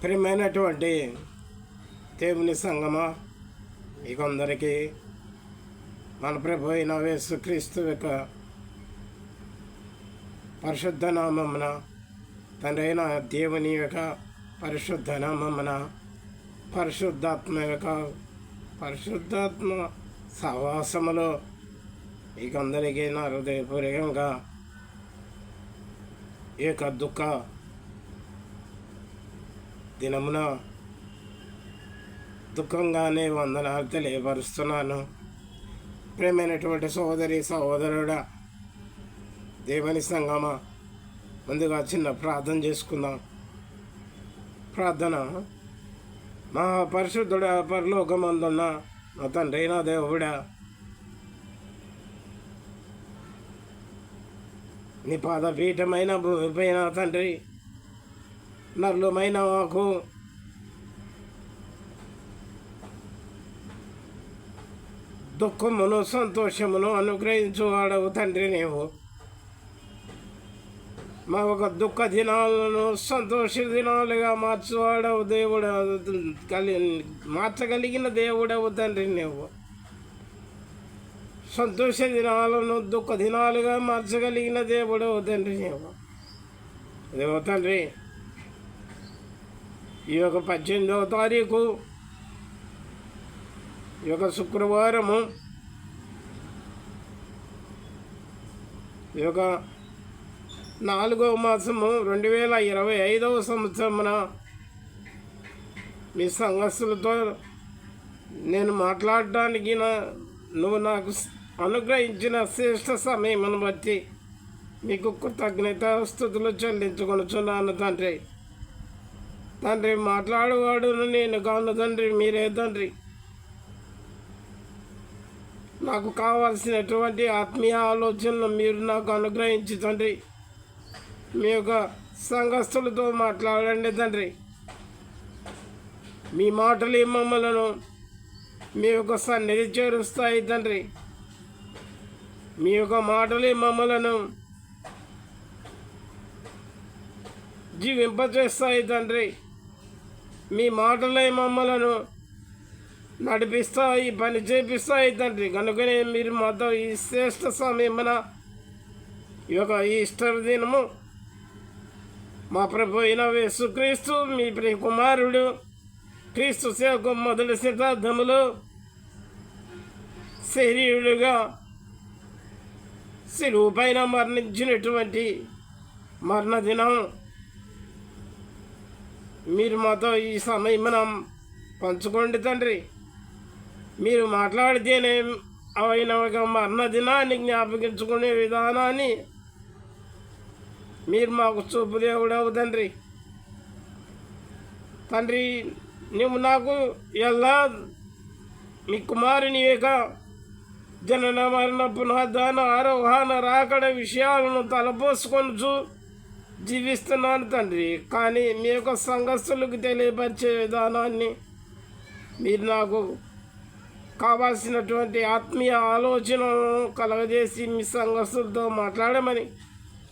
ప్రియమైనటువంటి దేవుని సంగమ ఈ మన ప్రభు అయిన యేసుక్రీస్తు యొక్క పరిశుద్ధ నామమున తండ్రైన దేవుని యొక్క పరిశుద్ధ నామమున పరిశుద్ధాత్మ యొక్క పరిశుద్ధాత్మ సహవాసములో ఈ కొందరికి నా హృదయపూర్వకంగా ఈ యొక్క దుఃఖ దినమున దుఃఖంగానే వందనాలు తెలియపరుస్తున్నాను. ప్రేమైనటువంటి సోదరి సహోదరుడా దేవుని సంగమ ముందుగా చిన్న ప్రార్థన చేసుకుందాం. ప్రార్థన. మా పరిశుద్ధుడ పరలోకమందున్న మా తండ్రి నా దేవుడా నీ పాదపీఠమైన భూమిపైన తండ్రి నర్లుమైన మాకు. దుఃఖమును సంతోషమును అనుగ్రహించువాడవు తండ్రి నీవు. మా ఒక దుఃఖ దినాలను సంతోష దినాలుగా మార్చువాడవు దేవుడు కలి మార్చగలిగిన దేవుడవు తండ్రి నీవు. సంతోష దినాలను దుఃఖ దినాలుగా మార్చగలిగిన దేవుడవు తండ్రి నీవు. దేవ తండ్రి ఈ యొక్క పద్దెనిమిదవ తారీఖు ఈ యొక్క శుక్రవారము ఈ యొక్క నాలుగవ మాసము రెండు వేల ఇరవై ఐదవ సంవత్సరమున మీ సంఘస్థులతో నేను మాట్లాడడానికి నా నువ్వు నాకు అనుగ్రహించిన శ్రేష్ట సమయమును బట్టి మీకు కృతజ్ఞత స్థుతులు చెల్లించుకొనుచున్నాను తండ్రి. తండ్రి మాట్లాడేవాడును నేను కాను తండ్రి మీరే తండ్రి. నాకు కావాల్సినటువంటి ఆత్మీయ ఆలోచనలు మీరు నాకు అనుగ్రహించి తండ్రి. మీ యొక్క సంఘస్థులతో మాట్లాడండి తండ్రి. మీ మాటలు మమ్మలను మీ యొక్క సన్నిధి చేరుస్తాయి తండ్రి. మీ యొక్క మాటలు మమ్మలను జీవింపచేస్తాయి తండ్రి. మీ మాటలే మమ్మలను నడిపిస్తాయి పని చేపిస్తాయి తండ్రి. కనుకనే మీరు మాతో ఈ శ్రేష్ట సమయమున ఈ యొక్క ఈస్టర్ దినము మా ప్రభు అయిన యేసుక్రీస్తు మీ ప్రియ కుమారుడు క్రీస్తు సేవకు మొదటి శతాబ్దములో శరీరుడుగా సిలువు పైన మరణించినటువంటి మరణ దినం మీరు మాతో ఈ సమయమున పంచుకోండి తండ్రి. మీరు మాట్లాడితేనే అయిన ఒక మరణ దినాన్ని జ్ఞాపకించుకునే విధానాన్ని మీరు మాకు చూపు దేవుడవు తండ్రి. తండ్రి నువ్వు నాకు ఎలా మీ కుమారుని యొక్క జనన మరణ పునఃదాన ఆరోహణ రాకడ విషయాలను తలపోసుకొనుచు జీవిస్తున్నాను తండ్రి కానీ మీ యొక్క సంఘస్థులకు తెలియపరిచే విధానాన్ని మీరు నాకు కావాల్సినటువంటి ఆత్మీయ ఆలోచనను కలగజేసి మీ సంఘస్థులతో మాట్లాడమని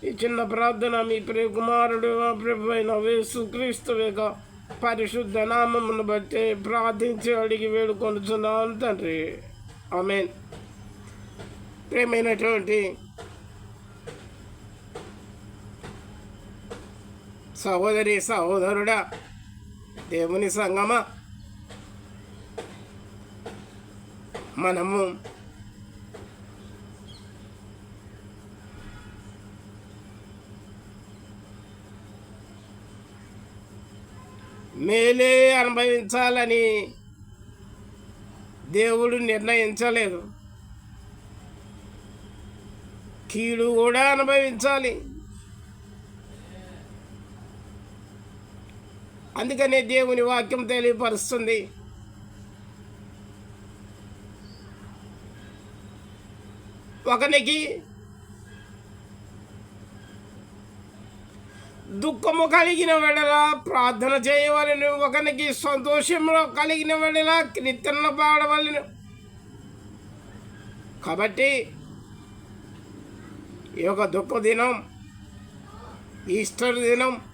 ఈ చిన్న ప్రార్థన మీ ప్రియ కుమారుడు ప్రభు అయిన యేసుక్రీస్తు యొక్క పరిశుద్ధ నామమును బట్టి ప్రార్థించి అడిగి వేడుకొనుచున్నాను తండ్రి. ఆమెన్. ప్రేమైనటువంటి సహోదరి సహోదరుడా దేవుని సంగమా. మనము మేలే అనుభవించాలని దేవుడు నిర్ణయించలేదు. కీడు కూడా అనుభవించాలి. అందుకనే దేవుని వాక్యం తెలియపరుస్తుంది. ఒకనికి దుఃఖము కలిగిన వెడల ప్రార్థన చేయవలను ఒకనికి సంతోషంలో కలిగిన వెడల కీర్తనలు పాడవలను. కాబట్టి ఈ యొక్క దుఃఖ దినం ఈస్టర్ దినం